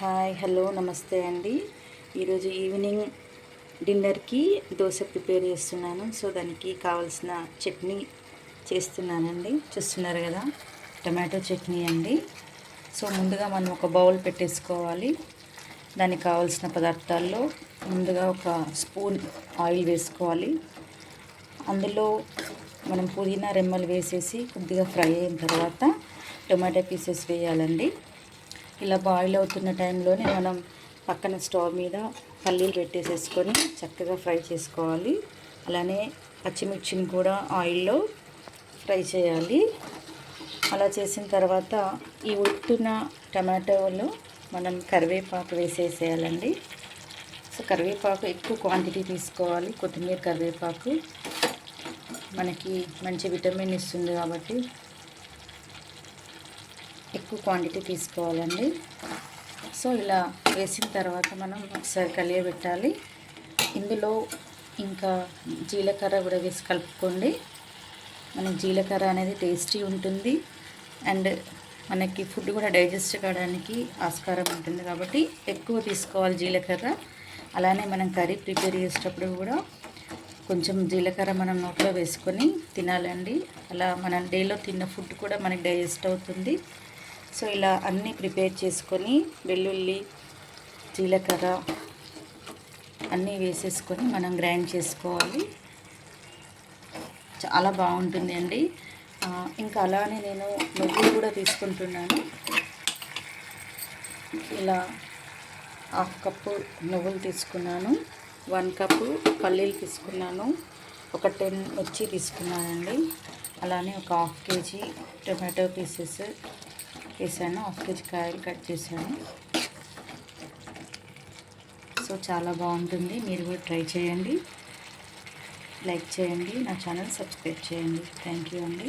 Hi hello నమస్తే అండి. ఈరోజు ఈవినింగ్ డిన్నర్కి దోశ ప్రిపేర్ చేస్తున్నాను. సో దానికి కావాల్సిన చట్నీ చేస్తున్నానండి. చూస్తున్నారు కదా టమాటో చట్నీ అండి. సో ముందుగా మనం ఒక బౌల్ పెట్టేసుకోవాలి. దానికి కావాల్సిన పదార్థాల్లో ముందుగా ఒక స్పూన్ ఆయిల్ వేసుకోవాలి. అందులో మనం పుదీనా రెమ్మలు వేసేసి కొద్దిగా ఫ్రై అయిన తర్వాత టొమాటో పీసెస్ వేయాలండి. ఇలా బాయిల్ అవుతున్న టైంలోనే మనం పక్కన స్టవ్ మీద పల్లీలు పెట్టేసేసుకొని చక్కగా ఫ్రై చేసుకోవాలి. అలానే పచ్చిమిర్చిని కూడా ఆయిల్లో ఫ్రై చేయాలి. అలా చేసిన తర్వాత ఈ ఉడుతున్న టమాటోలో మనం కరివేపాకు వేసేసేయాలండి. సో కరివేపాకు ఎక్కువ క్వాంటిటీ తీసుకోవాలి కొత్తిమీర కరివేపాకు. మనకి మంచి విటమిన్ ఇస్తుంది కాబట్టి ఎక్కువ క్వాంటిటీ తీసుకోవాలండి. సో ఇలా వేసిన తర్వాత మనం ఒకసారి కలియబెట్టాలి. ఇందులో ఇంకా జీలకర్ర కూడా వేసి కలుపుకోండి. మనకి జీలకర్ర అనేది టేస్టీ ఉంటుంది. అండ్ మనకి ఫుడ్ కూడా డైజెస్ట్ కావడానికి ఆస్కారం ఉంటుంది కాబట్టి ఎక్కువ తీసుకోవాలి జీలకర్ర. అలానే మనం కర్రీ ప్రిపేర్ చేసేటప్పుడు కూడా కొంచెం జీలకర్ర మనం నోట్లో వేసుకొని తినాలండి. అలా మనం డేలో తిన్న ఫుడ్ కూడా మనకి డైజెస్ట్ అవుతుంది. సో ఇలా అన్నీ ప్రిపేర్ చేసుకొని వెల్లుల్లి జీలకర్ర అన్నీ వేసేసుకొని మనం గ్రైండ్ చేసుకోవాలి. చాలా బాగుంటుంది అండి. ఇంకా అలానే నేను నువ్వులు కూడా తీసుకుంటున్నాను. ఇలా హాఫ్ కప్పు నువ్వులు తీసుకున్నాను. వన్ కప్పు పల్లీలు తీసుకున్నాను. ఒక టెన్ మిర్చి తీసుకున్నానండి. అలానే ఒక హాఫ్ కేజీ టొమాటో పీసెస్ వేసాను హాఫ్ కేజీ కాయలు కట్ చేశాను. సో చాలా బాగుంటుంది. మీరు కూడా ట్రై చేయండి. లైక్ చేయండి. నా ఛానల్ సబ్స్క్రైబ్ చేయండి. థ్యాంక్ యూ అండి.